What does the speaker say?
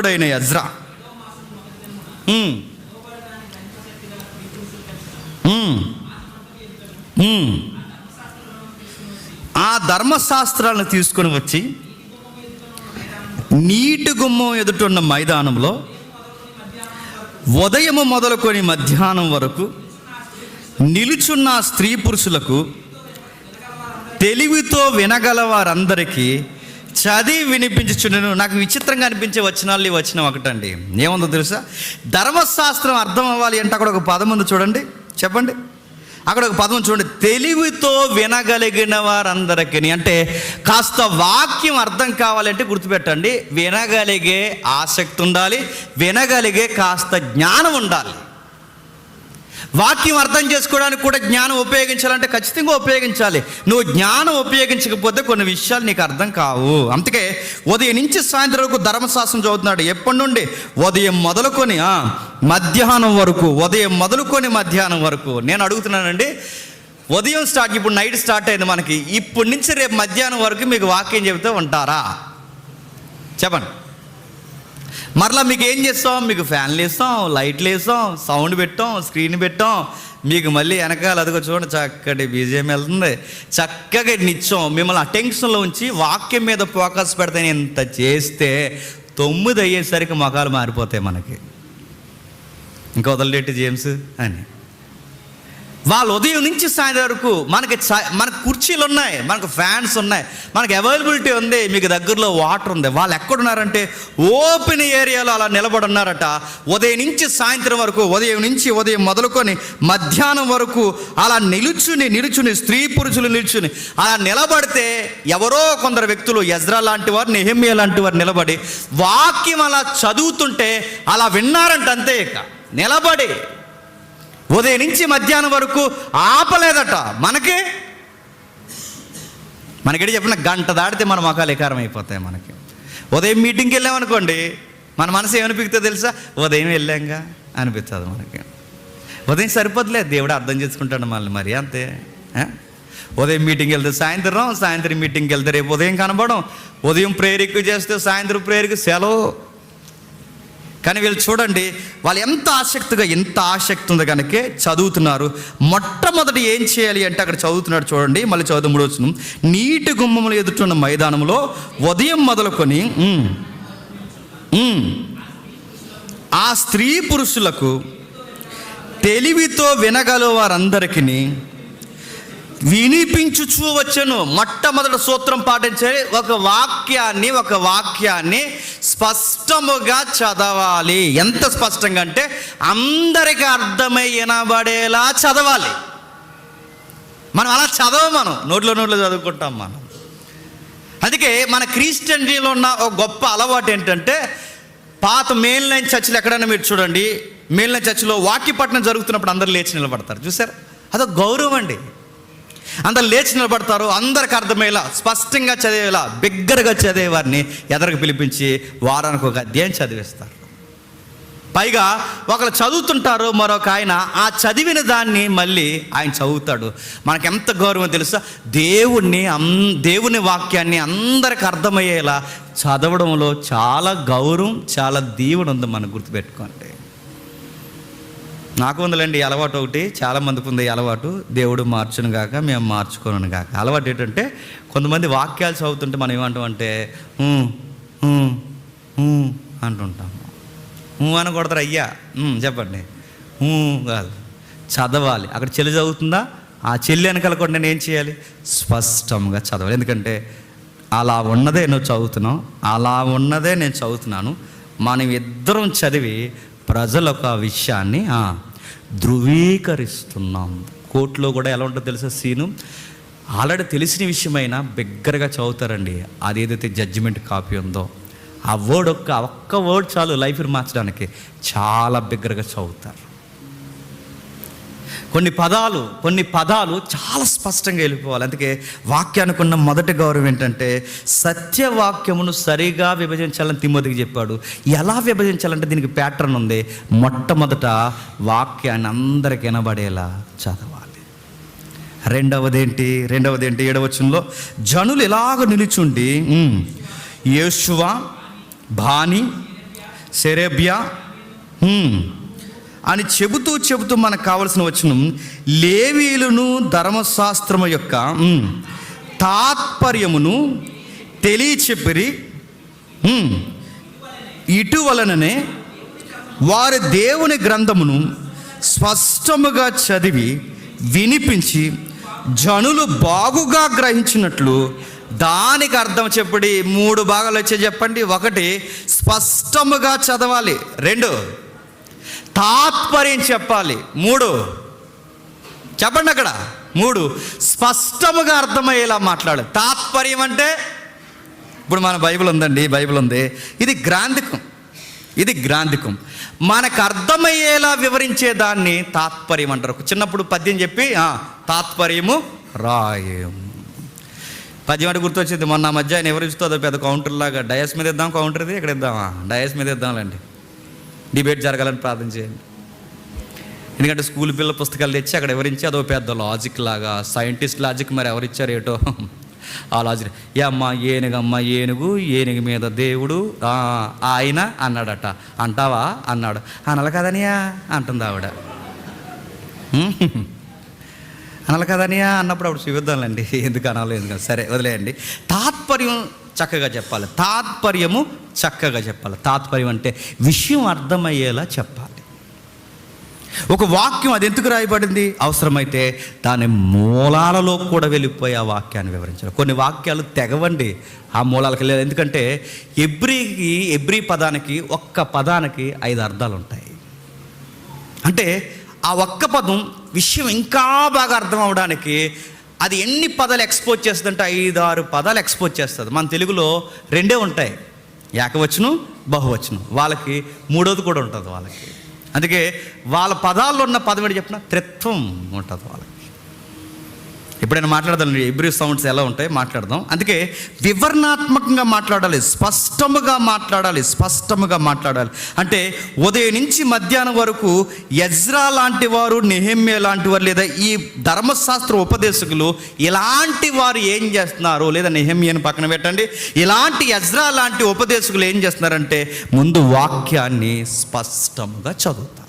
యాజకుడైన యజ్రా ఆ ధర్మశాస్త్రాలను తీసుకొని వచ్చి నీటి గుమ్మం ఎదుటున్న మైదానంలో ఉదయము మొదలుకొని మధ్యాహ్నం వరకు నిలుచున్న స్త్రీ పురుషులకు తెలివితో వినగల వారందరికీ చదివి వినిపించుచుండెను. నాకు విచిత్రంగా అనిపించే వచనాలు ఈ వచనం ఒకటండి. ఏముందో తెలుసా? ధర్మశాస్త్రం అర్థం అవ్వాలి అంటే అక్కడ ఒక పదం ఉంది చూడండి. చెప్పండి. అక్కడ ఒక పదం చూడండి. తెలివితో వినగలిగిన వారందరికీ. అంటే కాస్త వాక్యం అర్థం కావాలంటే గుర్తుపెట్టండి. వినగలిగే ఆసక్తి ఉండాలి. వినగలిగే కాస్త జ్ఞానం ఉండాలి. వాక్యం అర్థం చేసుకోవడానికి కూడా జ్ఞానం ఉపయోగించాలంటే ఖచ్చితంగా ఉపయోగించాలి. నువ్వు జ్ఞానం ఉపయోగించకపోతే కొన్ని విషయాలు నీకు అర్థం కావు. అందుకే ఉదయం నుంచి సాయంత్రం వరకు ధర్మశాస్త్రం చదువుతున్నాడు. ఎప్పటి నుండి? ఉదయం మొదలుకొని మధ్యాహ్నం వరకు ఉదయం మొదలుకొని మధ్యాహ్నం వరకు. నేను అడుగుతున్నానండి ఉదయం స్టార్ట్ ఇప్పుడు నైట్ స్టార్ట్ అయింది మనకి. ఇప్పటి నుంచి రేపు మధ్యాహ్నం వరకు మీకు వాక్యం చెబుతూ ఉంటారా? చెప్పండి. మరలా మీకు ఏం చేస్తాం? మీకు ఫ్యాన్లు వేస్తాం లైట్లు వేస్తాం సౌండ్ పెట్టాం స్క్రీన్ పెట్టాం. మీకు మళ్ళీ వెనకాల అదిగో చూడండి చక్కటి బీజిఎం వెళ్తుంది. చక్కగా నిత్యం మిమ్మల్ని అటెన్షన్లో ఉంచి వాక్యం మీద ఫోకస్ పెడితే ఇంత చేస్తే తొమ్మిది అయ్యేసరికి మొఖాలు మారిపోతాయి మనకి. ఇంకా వదలలేటి జేమ్స్ అని. వాళ్ళు ఉదయం నుంచి సాయంత్రం వరకు మనకి చ- మనకు కుర్చీలు ఉన్నాయి మనకు ఫ్యాన్స్ ఉన్నాయి మనకు అవైలబిలిటీ ఉంది మీకు దగ్గరలో వాటర్ ఉంది. వాళ్ళు ఎక్కడున్నారంటే ఓపెన్ ఏరియాలో అలా నిలబడి ఉన్నారట ఉదయం నుంచి సాయంత్రం వరకు ఉదయం నుంచి ఉదయం మొదలుకొని మధ్యాహ్నం వరకు అలా నిలుచుని నిలుచుని స్త్రీ పురుషులు నిలుచుని అలా నిలబడితే ఎవరో కొందరు వ్యక్తులు యజ్రా లాంటి వారు నెహమ్య లాంటి వారు నిలబడి వాక్యం అలా చదువుతుంటే అలా విన్నారంట అంతే ఇక. నిలబడి ఉదయం నుంచి మధ్యాహ్నం వరకు ఆపలేదట. మనకి? మనకి చెప్పిన గంట దాటితే మన మొఖాలు ఎకారం అయిపోతాయి మనకి. ఉదయం మీటింగ్కి వెళ్ళామనుకోండి మన మనసు ఏమనిపిస్తుందో తెలుసా? ఉదయం వెళ్ళాంగా అనిపిస్తుంది మనకి. ఉదయం సరిపోతులే దేవుడు అర్థం చేసుకుంటాడు మళ్ళీ మరి అంతే. ఉదయం మీటింగ్కి వెళ్తే సాయంత్రం సాయంత్రం మీటింగ్కి వెళ్తే రేపు ఉదయం కనబడం. ఉదయం ప్రేయర్ ఎక్కువ చేస్తే సాయంత్రం ప్రేయర్కి సెలవు. కానీ వీళ్ళు చూడండి వాళ్ళు ఎంత ఆసక్తిగా ఎంత ఆసక్తి ఉంది కనుక చదువుతున్నారు. మొట్టమొదటి ఏం చేయాలి అంటే అక్కడ చదువుతున్నాడు చూడండి మళ్ళీ చదువు మూడు వచ్చిన నీటి గుమ్మములు ఎదుటిన్న మైదానంలో ఉదయం మొదలుకొని ఆ స్త్రీ పురుషులకు తెలివితో వినగల వారందరికీ వినిపించుచూ వచ్చను. మొట్టమొదటి సూత్రం పాటించే ఒక వాక్యాన్ని ఒక వాక్యాన్ని స్పష్టముగా చదవాలి. ఎంత స్పష్టంగా అంటే అందరికి అర్థమై వినబడేలా చదవాలి. మనం అలా చదవం మనం. నోట్లో నోట్లో చదువుకుంటాం మనం. అందుకే మన క్రిస్టియన్లో ఉన్న ఒక గొప్ప అలవాటు ఏంటంటే పాత మెయిన్ లైన్ చర్చిలు ఎక్కడైనా మీరు చూడండి మెయిన్ లైన్ చర్చిలో వాక్యపట్నం జరుగుతున్నప్పుడు అందరూ లేచి నిలబడతారు. చూసారు? అదొక గౌరవం అండి. అందరు లేచి నిలబడతారు అందరికి అర్థమయ్యేలా స్పష్టంగా చదివేలా బిగ్గరగా చదివేవారిని ఎదరకు పిలిపించి వారానికి ఒక అధ్యాయం చదివిస్తారు. పైగా ఒకరు చదువుతుంటారు మరొక ఆయన ఆ చదివిన దాన్ని మళ్ళీ ఆయన చదువుతాడు. మనకు ఎంత గౌరవం తెలుసా? దేవుణ్ణి అం దేవుని వాక్యాన్ని అందరికి అర్థమయ్యేలా చదవడంలో చాలా గౌరవం చాలా దీవెన ఉంది మనం గుర్తుపెట్టుకోండి. నాకు ఉందిలేండి అలవాటు ఒకటి. చాలా మందికి ఉంది ఈ అలవాటు. దేవుడు మార్చును గాక మేము మార్చుకోను గాక. అలవాటు ఏంటంటే కొంతమంది వాక్యాలు చదువుతుంటే మనం ఏమంటామంటే అంటుంటాము అని కొడతారు అయ్యా చెప్పండి. కాదు. చదవాలి. అక్కడ చెల్లి చదువుతుందా? ఆ చెల్లి వెనకాల కూడా నేను ఏం చేయాలి? స్పష్టంగా చదవాలి. ఎందుకంటే అలా ఉన్నదే నువ్వు చదువుతున్నావు అలా ఉన్నదే నేను చదువుతున్నాను. మనం ఇద్దరం చదివి ప్రజలకు ఆ విషయాన్ని ధృవీకరిస్తున్నాం. కోర్టులో కూడా ఎలా ఉంటుందో తెలుసా సీను? ఆల్రెడీ తెలిసిన విషయమైనా బిగ్గరగా చదువుతారండి. అది ఏదైతే జడ్జిమెంట్ కాపీ ఉందో. ఆ వర్డ్ ఒక్క ఒక్క వర్డ్ చాలు లైఫ్ని మార్చడానికి చాలా బిగ్గరగా చదువుతారు. కొన్ని పదాలు కొన్ని పదాలు చాలా స్పష్టంగా వెళ్ళిపోవాలి. అందుకే వాక్యానికి ఉన్న మొదటి గౌరవం ఏంటంటే సత్యవాక్యమును సరిగా విభజించాలని తిమ్మదికి చెప్పాడు. ఎలా విభజించాలంటే దీనికి ప్యాటర్న్ ఉంది. మొట్టమొదట వాక్యాన్ని అందరికి వినబడేలా చదవాలి. రెండవదేంటి? రెండవదేంటి? ఏడవచనంలో జనులు ఇలాగ నిలుచుండి ఉమ్, యేషువ సెరేబియా అని చెబుతూ చెబుతూ మనకు కావలసిన వచనం లేవీలను ధర్మశాస్త్రము యొక్క తాత్పర్యమును తెలియచెప్పిరి. ఇటువలననే వారి దేవుని గ్రంథమును స్పష్టముగా చదివి వినిపించి జనులు బాగుగా గ్రహించినట్లు దానికి అర్థం చెప్పడి. మూడు భాగాలు వచ్చే చెప్పండి. ఒకటి స్పష్టముగా చదవాలి. రెండు తాత్పర్యం చెప్పాలి. మూడు. చెప్పండి అక్కడ. మూడు. స్పష్టముగా అర్థమయ్యేలా మాట్లాడాలి తాత్పర్యం అంటే ఇప్పుడు మన బైబిల్ ఉందండి బైబిల్ ఉంది. ఇది గ్రాంధికం ఇది గ్రాంధికం మనకు అర్థమయ్యేలా వివరించే దాన్ని తాత్పర్యం అంటారు. చిన్నప్పుడు పద్యం చెప్పి తాత్పర్యము రాయము పద్యం అంటే గుర్తొచ్చింది. మొన్న మధ్య ఆయన ఎవరు ఇస్తుందో పెద్ద కౌంటర్ లాగా. డయస్ మీద ఇద్దాం కౌంటర్ ఇది ఇక్కడ ఇద్దామా? డయస్ మీద ఇద్దాంలేండి. డిబేట్ జరగాలని ప్రార్థన చేయండి. ఎందుకంటే స్కూల్ పిల్లల పుస్తకాలు తెచ్చి అక్కడ ఎవరించి అదో పెద్ద లాజిక్ లాగా సైంటిస్ట్ లాజిక్ మరి ఎవరిచ్చారు ఏటో? ఆ లాజిక్ ఏ అమ్మ ఏనుగమ్మ ఏనుగు ఏనుగు మీద దేవుడు ఆయన అన్నాడట. అంటావా? అన్నాడు. అనలు కదనియా? అంటుంది ఆవిడ. అనలు కదనియా? అన్నప్పుడు అప్పుడు చూపిద్దాంలేండి. ఎందుకు అనాలి ఎందుకు సరే వదిలేయండి. తాత్పర్యం చక్కగా చెప్పాలి. తాత్పర్యము చక్కగా చెప్పాలి. తాత్పర్యం అంటే విషయం అర్థమయ్యేలా చెప్పాలి. ఒక వాక్యం అది ఎందుకు రాయబడింది? అవసరమైతే దాని మూలాలలో కూడా వెళ్ళిపోయి ఆ వాక్యాన్ని వివరించాలి. కొన్ని వాక్యాలు తెగవండి. ఆ మూలాలకు లేదు ఎందుకంటే ఎబ్రికి ఎబ్రి పదానికి ఒక్క పదానికి ఐదు అర్థాలు ఉంటాయి. అంటే ఆ ఒక్క పదం విషయం ఇంకా బాగా అర్థం అవడానికి అది ఎన్ని పదాలు ఎక్స్పోజ్ చేస్తుందంటే ఐదు ఆరు పదాలు ఎక్స్పోజ్ చేస్తుంది. మన తెలుగులో రెండే ఉంటాయి. ఏకవచనం బహువచనం. వాళ్ళకి మూడోది కూడా ఉంటుంది వాళ్ళకి. అందుకే వాళ్ళ పదాల్లో ఉన్న పదం ఏంటి చెప్పిన? త్రిత్వం ఉంటుంది వాళ్ళకి. ఎప్పుడైనా మాట్లాడదాం ఎబ్రి సౌండ్స్ ఎలా ఉంటాయి మాట్లాడదాం. అందుకే వివరణాత్మకంగా మాట్లాడాలి. స్పష్టముగా మాట్లాడాలి. స్పష్టముగా మాట్లాడాలి. అంటే ఉదయం నుంచి మధ్యాహ్నం వరకు యజ్రా లాంటి వారు నెహమ్య లాంటి వారు లేదా ఈ ధర్మశాస్త్ర ఉపదేశకులు ఇలాంటి వారు ఏం చేస్తున్నారు? లేదా నెహమ్యని పక్కన పెట్టండి. ఇలాంటి యజ్రా లాంటి ఉపదేశకులు ఏం చేస్తున్నారంటే ముందు వాక్యాన్ని స్పష్టముగా చదువుతారు.